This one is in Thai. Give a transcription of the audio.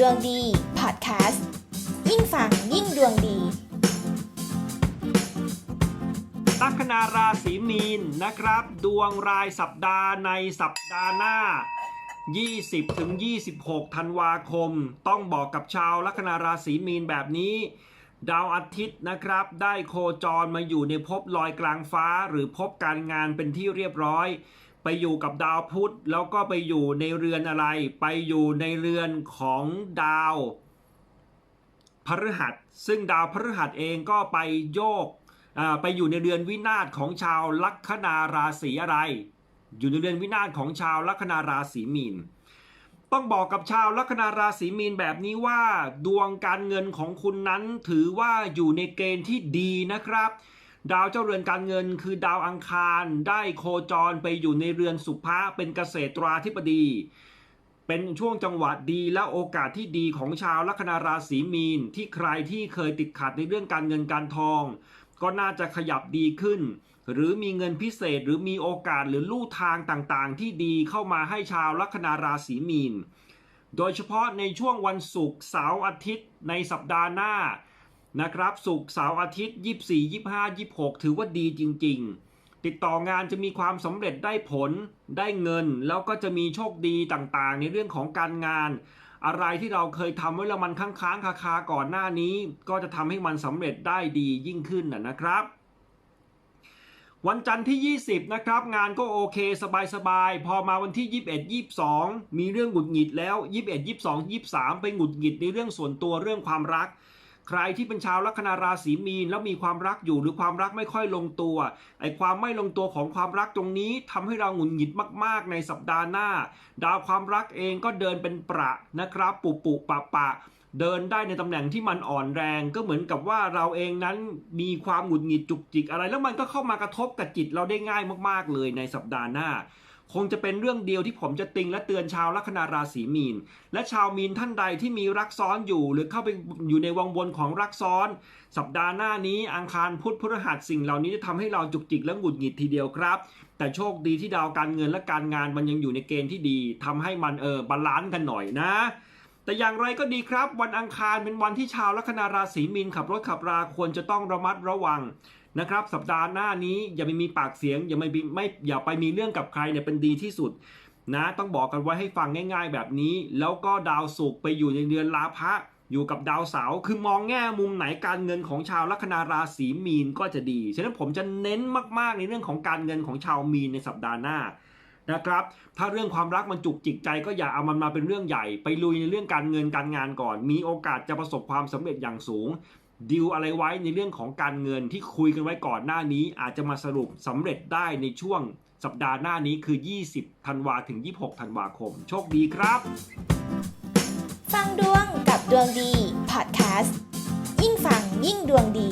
ดวงดีพอดแคสต์ยิ่งฟังยิ่งดวงดี ลัคนาราศีมีนนะครับ ดวงรายสัปดาห์ในสัปดาห์หน้า 20ถึง26 ธันวาคม ต้องบอกกับชาวลัคนาราศีมีนแบบนี้ ดาวอาทิตย์นะครับ ได้โคจรมาอยู่ในภพลอยกลางฟ้าหรือภพการงานเป็นที่เรียบร้อย ไปอยู่กับดาวพุธแล้วก็ไปอยู่ในเรือนอะไร ไปอยู่ในเรือนของดาวพฤหัส ซึ่งดาวพฤหัสเองก็ไปโยกไปอยู่ในเรือนวินาศของชาวลัคนาราศีอะไร อยู่ในเรือนวินาศของชาวลัคนาราศีมีน ต้องบอกกับชาวลัคนาราศีมีนแบบนี้ว่า ดวงการเงินของคุณนั้นถือว่าอยู่ในเกณฑ์ที่ดีนะครับ ดาวเจ้าเรือนการเงินคือดาวอังคารได้โคจรไปอยู่ในเรือนสุภะเป็นเกษตราธิบดี เป็นช่วงจังหวะดีและโอกาสที่ดีของชาวลัคนาราศีมีน ที่ใครที่เคยติดขัดในเรื่องการเงินการทอง ก็น่าจะขยับดีขึ้น หรือมีเงินพิเศษหรือมีโอกาสหรือลู่ทางต่างๆ ที่ดีเข้ามาให้ชาวลัคนาราศีมีน โดยเฉพาะในช่วงวันศุกร์เสาร์อาทิตย์ในสัปดาห์หน้า นะครับศุกเสาร์อาทิตย์ 24 25 26 ถือว่าดีจริง ๆ ติดต่องานจะมีความสำเร็จได้ผลได้เงิน แล้วก็จะมีโชคดีต่างๆ ในเรื่องของการงาน อะไรที่เราเคยทำไว้แล้วมันค้างๆคาๆก่อนหน้านี้ ก็จะทำให้มันสำเร็จได้ดียิ่งขึ้นนะนะครับวันจันทร์ที่ 20 นะครับ งานก็โอเคสบายๆ พอมาวันที่ 21 22 มีเรื่องหงุดหงิดแล้ว 21 22 23 ไปหงุดหงิดในเรื่องส่วนตัวเรื่องความรัก ใครที่เป็นชาวลัคนาราศีมีน แล้วมีความรักอยู่หรือความรักไม่ค่อยลงตัวไอ้ความไม่ลงตัวของความรักตรงนี้ทำให้เราหงุดหงิดมาก ๆ ในสัปดาห์หน้า ดาวความรักเองก็เดินเป็นประนะครับ ปุปุปะปะเดินได้ในตำแหน่งที่มันอ่อนแรงก็เหมือนกับว่าเราเองนั้นมีความหงุดหงิดจุกจิกอะไร แล้วมันก็เข้ามากระทบกับจิตเราได้ง่ายมากๆเลยในสัปดาห์หน้า คงจะเป็นเรื่องเดียวที่ผมจะติงและเตือนชาวลัคนาราศีมีน และชาวมีนท่านใดที่มีรักซ้อนอยู่ หรือเข้าไปอยู่ในวังวนของรักซ้อน สัปดาห์หน้านี้อังคารพุธพฤหัสสิ่งเหล่านี้จะทำให้เราจุกจิกและหงุดหงิดทีเดียวครับ แต่โชคดีที่ดาวการเงินและการงานมันยังอยู่ในเกณฑ์ที่ดีทำให้มันเออบาลานซ์กันหน่อยนะแต่อย่างไรก็ดีครับ วันอังคารเป็นวันที่ชาวลัคนาราศีมีนขับรถขับราควรจะต้องระมัดระวัง นะครับ สัปดาห์หน้านี้อย่าไปมีปากเสียง อย่าไม่ไม่อย่าไปมีเรื่องกับใครเนี่ยเป็นดีที่สุดนะต้องบอกกันไว้ให้ฟังง่าย ๆ แบบนี้ แล้วก็ดาวศุกร์ไปอยู่ในเดือนลาภะอยู่กับดาวเสาร์คือมองแง่มุมไหนการเงินของชาวลัคนาราศีมีนก็จะดี ฉะนั้นผมจะเน้นมากๆในเรื่องของการเงินของชาวมีนในสัปดาห์หน้านะครับ ถ้าเรื่องความรักมันจุกจิกใจก็อย่าเอามันมาเป็นเรื่องใหญ่ ไปลุยในเรื่องการเงินการงานก่อน มีโอกาสจะประสบความสำเร็จอย่างสูง ดิวอะไรไว้ในเรื่องของการเงินที่คุยกันไว้ก่อนหน้านี้ อาจจะมาสรุปสำเร็จได้ในช่วงสัปดาห์หน้านี้คือ 20 ธันวาถึง 26 ธันวาคม โชคดีครับ ฟังดวงกับดวงดี พอดแคสต์ ยิ่งฟังยิ่งดวงดี